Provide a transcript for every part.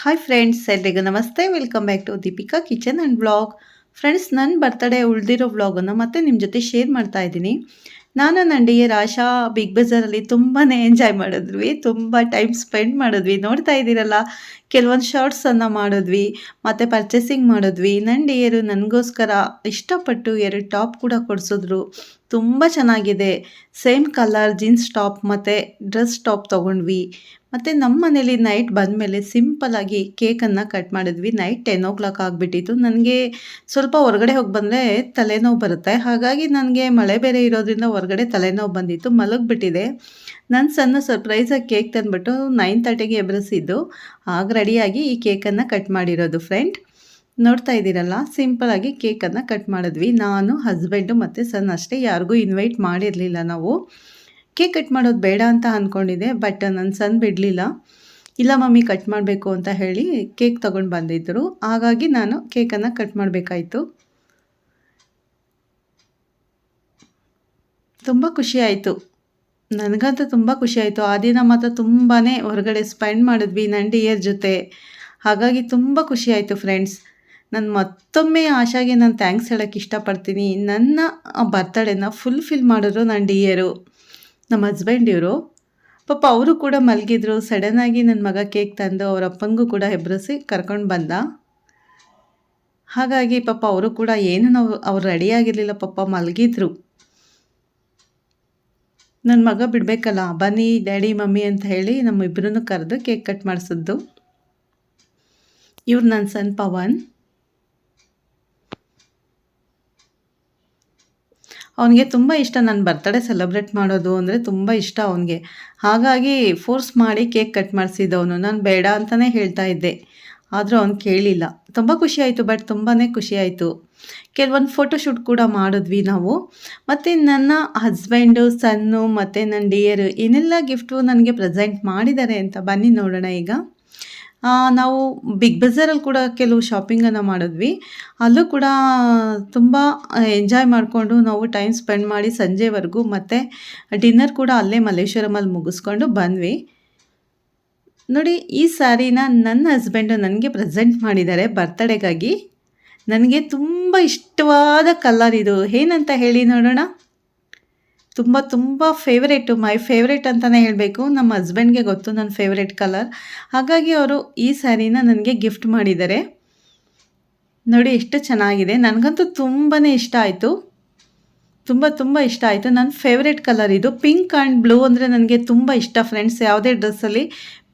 Hi friends ಎಲ್ರಿಗೂ ನಮಸ್ತೆ. Welcome back to Deepika kitchen and blog friends ನನ್ನ birthday ಉಳಿದಿರೋ ವ್ಲಾಗನ್ನು ಮತ್ತೆ ನಿಮ್ಮ ಜೊತೆ ಶೇರ್ ಮಾಡ್ತಾ ಇದ್ದೀನಿ. ನಾನು ನಂಡಿಗೆ ರಾಶಾ ಬಿಗ್ ಬಜಾರಲ್ಲಿ ತುಂಬಾ ಎಂಜಾಯ್ ಮಾಡಿದ್ವಿ. ತುಂಬ ಟೈಮ್ ಸ್ಪೆಂಡ್ ಮಾಡಿದ್ವಿ. ನೋಡ್ತಾ ಇದ್ದೀರಲ್ಲ, ಕೆಲವೊಂದು ಶಾರ್ಟ್ಸನ್ನು ಮಾಡಿದ್ವಿ, ಮತ್ತು ಪರ್ಚೇಸಿಂಗ್ ಮಾಡಿದ್ವಿ. ನಂಡಿಯರು ನನಗೋಸ್ಕರ ಇಷ್ಟಪಟ್ಟು ಎರಡು ಟಾಪ್ ಕೂಡ ಕೊಡಿಸಿದ್ರು. ತುಂಬ ಚೆನ್ನಾಗಿದೆ. ಸೇಮ್ ಕಲರ್ ಜೀನ್ಸ್ ಟಾಪ್ ಮತ್ತು ಡ್ರೆಸ್ ಟಾಪ್ ತೊಗೊಂಡ್ವಿ. ಮತ್ತು ನಮ್ಮ ಮನೇಲಿ ನೈಟ್ ಬಂದಮೇಲೆ ಸಿಂಪಲ್ಲಾಗಿ ಕೇಕನ್ನು ಕಟ್ ಮಾಡಿದ್ವಿ. ನೈಟ್ ಟೆನ್ ಓ ಕ್ಲಾಕ್ ಆಗಿಬಿಟ್ಟಿತ್ತು. ನನಗೆ ಸ್ವಲ್ಪ ಹೊರಗಡೆ ಹೋಗಿ ಬಂದರೆ ತಲೆನೋವು ಬರುತ್ತೆ. ಹಾಗಾಗಿ ನನಗೆ ಮಳೆ ಬೇರೆ ಇರೋದ್ರಿಂದ ಹೊರಗಡೆ ತಲೆನೋವು ಬಂದಿತ್ತು. ಮಲಗಿಬಿಟ್ಟಿದೆ. ನನ್ನ ಸಣ್ಣ ಸರ್ಪ್ರೈಸಾಗಿ ಕೇಕ್ ತಂದುಬಿಟ್ಟು ನೈನ್ ತರ್ಟಿಗೆ ಎಬ್ರಿಸಿದ್ದು. ಆಗ ರೆಡಿಯಾಗಿ ಈ ಕೇಕನ್ನು ಕಟ್ ಮಾಡಿರೋದು ಫ್ರೆಂಡ್ ನೋಡ್ತಾ ಇದ್ದೀರಲ್ಲ? ಸಿಂಪಲಾಗಿ ಕೇಕನ್ನು ಕಟ್ ಮಾಡಿದ್ವಿ. ನಾನು ಹಸ್ಬೆಂಡು ಮತ್ತು ಸನ್ ಅಷ್ಟೇ. ಯಾರಿಗೂ ಇನ್ವೈಟ್ ಮಾಡಿರಲಿಲ್ಲ ನಾವು. ಕೇಕ್ ಕಟ್ ಮಾಡೋದು ಬೇಡ ಅಂತ ಅಂದ್ಕೊಂಡಿದ್ದೆ ಬಟ್ ನನ್ನ ಸನ್ ಬಿಡಲಿಲ್ಲ. ಇಲ್ಲ ಮಮ್ಮಿ ಕಟ್ ಮಾಡಬೇಕು ಅಂತ ಹೇಳಿ ಕೇಕ್ ತೊಗೊಂಡು ಬಂದಿದ್ದರು ಹಾಗಾಗಿ ನಾನು ಕೇಕನ್ನು ಕಟ್ ಮಾಡಬೇಕಾಯಿತು. ತುಂಬ ಖುಷಿ ಆಯಿತು. ನನಗಂತೂ ತುಂಬ ಖುಷಿಯಾಯಿತು ಆ ದಿನ ಮಾತ್ರ ತುಂಬಾ ಹೊರಗಡೆ ಸ್ಪೆಂಡ್ ಮಾಡಿದ್ವಿ ಡಿಯರ್ ಜೊತೆ. ಹಾಗಾಗಿ ತುಂಬ ಖುಷಿಯಾಯಿತು ಫ್ರೆಂಡ್ಸ್ ನಾನು ಮತ್ತೊಮ್ಮೆ ಆಶಾಗೆ ನಾನು ಥ್ಯಾಂಕ್ಸ್ ಹೇಳೋಕ್ಕೆ ಇಷ್ಟಪಡ್ತೀನಿ. ನನ್ನ ಬರ್ತಡೇನ ಫುಲ್ಫಿಲ್ ಮಾಡಿದ್ರು ನನ್ನ ಡಿಯರು ನಮ್ಮ ಹಸ್ಬೆಂಡ್ ಇವರು. ಪಾಪ ಅವರು ಕೂಡ ಮಲಗಿದ್ರು. ಸಡನ್ನಾಗಿ ನನ್ನ ಮಗ ಕೇಕ್ ತಂದು ಅವ್ರ ಅಪ್ಪಂಗೂ ಕೂಡ ಹೆಬ್ಬರಿಸಿ ಕರ್ಕೊಂಡು ಬಂದ. ಹಾಗಾಗಿ ಪಾಪ ಅವರು ಕೂಡ ಏನು ನಾವು, ಅವ್ರು ರೆಡಿಯಾಗಿರಲಿಲ್ಲ ಪಾಪ ಮಲಗಿದ್ರು. ನನ್ನ ಮಗ ಬಿಡಬೇಕಲ್ಲ, ಬನ್ನಿ, ಡ್ಯಾಡಿ, ಮಮ್ಮಿ ಅಂತ ಹೇಳಿ ನಮ್ಮ ಕರೆದು ಕೇಕ್ ಕಟ್ ಮಾಡಿಸಿದ್ದು. ಇವ್ರು ನನ್ನ ಸನ್ ಪವನ್. ಅವನಿಗೆ ತುಂಬ ಇಷ್ಟ ನನ್ನ ಬರ್ತಡೇ ಸೆಲೆಬ್ರೇಟ್ ಮಾಡೋದು ಅಂದರೆ ತುಂಬ ಇಷ್ಟ ಅವನಿಗೆ. ಹಾಗಾಗಿ ಫೋರ್ಸ್ ಮಾಡಿ ಕೇಕ್ ಕಟ್ ಮಾಡಿಸಿದವನು. ನಾನು ಬೇಡ ಅಂತಲೇ ಹೇಳ್ತಾ ಇದ್ದೆ. ಆದರೂ ಅವ್ನು ಕೇಳಿಲ್ಲ. ತುಂಬ ಖುಷಿಯಾಯಿತು ಬಟ್ ತುಂಬಾ ಖುಷಿಯಾಯಿತು ಕೆಲವೊಂದು ಫೋಟೋಶೂಟ್ ಕೂಡ ಮಾಡಿದ್ವಿ ನಾವು. ಮತ್ತು ನನ್ನ ಹಸ್ಬೆಂಡು ಸನ್ನು ಮತ್ತು ನನ್ನ ಡಿಯರು ಏನೆಲ್ಲ ಗಿಫ್ಟು ನನಗೆ ಪ್ರೆಸೆಂಟ್ ಮಾಡಿದ್ದಾರೆ ಅಂತ ಬನ್ನಿ ನೋಡೋಣ ಈಗ. ನಾವು ಬಿಗ್ ಬಜಾರಲ್ಲಿ ಕೂಡ ಕೆಲವು ಶಾಪಿಂಗನ್ನು ಮಾಡಿದ್ವಿ. ಅಲ್ಲೂ ಕೂಡ ತುಂಬ ಎಂಜಾಯ್ ಮಾಡಿಕೊಂಡು ನಾವು ಟೈಮ್ ಸ್ಪೆಂಡ್ ಮಾಡಿ ಸಂಜೆವರೆಗೂ ಮತ್ತು ಡಿನ್ನರ್ ಕೂಡ ಅಲ್ಲೇ ಮಲ್ಲೇಶ್ವರಮಲ್ಲಿ ಮುಗಿಸ್ಕೊಂಡು ಬಂದ್ವಿ. ನೋಡಿ, ಈ ಸ್ಯಾರಿನ ನನ್ನ ಹಸ್ಬೆಂಡು ನನಗೆ ಪ್ರೆಸೆಂಟ್ ಮಾಡಿದ್ದಾರೆ ಬರ್ತಡೇಗಾಗಿ ನನಗೆ ತುಂಬ ಇಷ್ಟವಾದ ಕಲರ್ ಇದು. ಏನಂತ ಹೇಳಿ ನೋಡೋಣ? ತುಂಬ ತುಂಬ ಫೇವ್ರೇಟು ಮೈ ಫೇವ್ರೇಟ್ ಅಂತಲೇ ಹೇಳಬೇಕು. ನಮ್ಮ ಹಸ್ಬೆಂಡ್ಗೆ ಗೊತ್ತು ನನ್ನ ಫೇವ್ರೇಟ್ ಕಲರ್ ಹಾಗಾಗಿ ಅವರು ಈ ಸ್ಯಾರಿನ ನನಗೆ ಗಿಫ್ಟ್ ಮಾಡಿದ್ದಾರೆ. ನೋಡಿ ಎಷ್ಟು ಚೆನ್ನಾಗಿದೆ. ನನಗಂತೂ ತುಂಬಾ ಇಷ್ಟ ಆಯಿತು. ತುಂಬ ತುಂಬ ಇಷ್ಟ ಆಯಿತು. ನನ್ನ ಫೇವ್ರೇಟ್ ಕಲರ್ ಇದು. ಪಿಂಕ್ ಆ್ಯಂಡ್ ಬ್ಲೂ ಅಂದರೆ ನನಗೆ ತುಂಬ ಇಷ್ಟ ಫ್ರೆಂಡ್ಸ್ ಯಾವುದೇ ಡ್ರೆಸ್ಸಲ್ಲಿ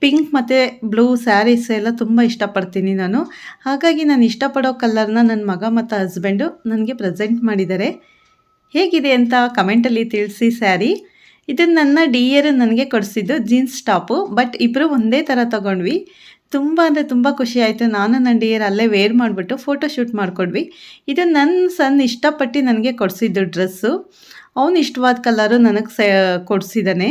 ಪಿಂಕ್ ಮತ್ತು ಬ್ಲೂ ಸ್ಯಾರೀಸ್ ಎಲ್ಲ ತುಂಬ ಇಷ್ಟಪಡ್ತೀನಿ ನಾನು. ಹಾಗಾಗಿ ನಾನು ಇಷ್ಟಪಡೋ ಕಲರ್ನ ನನ್ನ ಮಗ ಮತ್ತು ಹಸ್ಬೆಂಡು ನನಗೆ ಪ್ರೆಸೆಂಟ್ ಮಾಡಿದ್ದಾರೆ. ಹೇಗಿದೆ ಅಂತ ಕಮೆಂಟಲ್ಲಿ ತಿಳಿಸಿ, ಸ್ಯಾರಿ. ಇದು ನನ್ನ ಡಿ ಇಯರ್ ನನಗೆ ಕೊಡಿಸಿದ್ದು ಜೀನ್ಸ್ ಟಾಪು ಬಟ್ ಇಬ್ಬರು ಒಂದೇ ಥರ ತೊಗೊಂಡ್ವಿ. ತುಂಬ ಅಂದರೆ ತುಂಬ ಖುಷಿ ಆಯಿತು. ನಾನು ನನ್ನ ಡಿಯರ್ ಅಲ್ಲೇ ವೇರ್ ಮಾಡಿಬಿಟ್ಟು ಫೋಟೋ ಶೂಟ್ ಮಾಡಿಕೊಡ್ವಿ. ಇದು ನನ್ನ ಸನ್ ಇಷ್ಟಪಟ್ಟು ನನಗೆ ಕೊಡಿಸಿದ್ದು ಡ್ರೆಸ್ಸು ಅವನು ಇಷ್ಟವಾದ ಕಲರು ನನಗೆ ಸ ಕೊಡಿಸಿದ್ದಾನೆ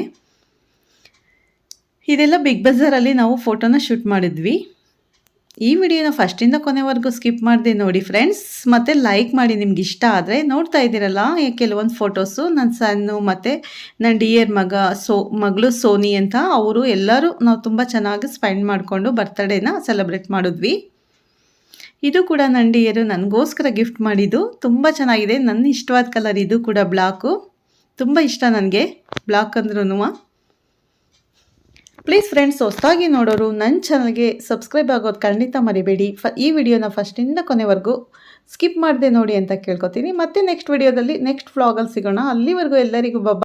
ಇದೆಲ್ಲ ಬಿಗ್ ಬಜಾರಲ್ಲಿ ನಾವು ಫೋಟೋನ ಶೂಟ್ ಮಾಡಿದ್ವಿ. ಈ ವಿಡಿಯೋನ ಫಸ್ಟಿಂದ ಕೊನೆವರೆಗೂ ಸ್ಕಿಪ್ ಮಾಡಿದೆ ನೋಡಿ ಫ್ರೆಂಡ್ಸ್. ಮತ್ತು ಲೈಕ್ ಮಾಡಿ ನಿಮ್ಗೆ ಇಷ್ಟ ಆದರೆ ನೋಡ್ತಾ ಇದ್ದೀರಲ್ಲ ಕೆಲವೊಂದು ಫೋಟೋಸು ನನ್ನ ಸಣ್ಣ ಮತ್ತು ನನ್ನ ಡಿಯರ್ ಮಗ ಸೋ, ಮಗಳು ಸೋನಿ ಅಂತ ಅವರು ಎಲ್ಲರೂ ನಾವು ತುಂಬ ಚೆನ್ನಾಗಿ ಸ್ಪೆಂಡ್ ಮಾಡಿಕೊಂಡು ಬರ್ತ್ಡೇನ ಸೆಲೆಬ್ರೇಟ್ ಮಾಡಿದ್ವಿ. ಇದು ಕೂಡ ನನ್ನ ಡಿಯರು ನನಗೋಸ್ಕರ ಗಿಫ್ಟ್ ಮಾಡಿದ್ದು. ತುಂಬ ಚೆನ್ನಾಗಿದೆ. ನನ್ನ ಇಷ್ಟವಾದ ಕಲರ್ ಇದು ಕೂಡ ಬ್ಲಾಕು. ತುಂಬ ಇಷ್ಟ ನನಗೆ. ಬ್ಲಾಕ್ ಅಂದ್ರೂ ಪ್ಲೀಸ್ ಫ್ರೆಂಡ್ಸ್ ಹೊಸದಾಗಿ ನೋಡೋರು ನನ್ನ ಚಾನಲ್ಗೆ ಸಬ್ಸ್ಕ್ರೈಬ್ ಆಗೋದು ಖಂಡಿತ ಮರಿಬೇಡಿ. ಫ ಈ ವಿಡಿಯೋನ ಫಸ್ಟಿಂದ ಕೊನೆವರೆಗೂ ಸ್ಕಿಪ್ ಮಾಡದೆ ನೋಡಿ ಅಂತ ಕೇಳ್ಕೊತೀನಿ. ಮತ್ತೆ ನೆಕ್ಸ್ಟ್ ವಿಡಿಯೋದಲ್ಲಿ ನೆಕ್ಸ್ಟ್ ಫ್ಲಾಗಲ್ಲಿ ಸಿಗೋಣ. ಅಲ್ಲಿವರೆಗೂ ಎಲ್ಲರಿಗೂ ಬಬ್ಬ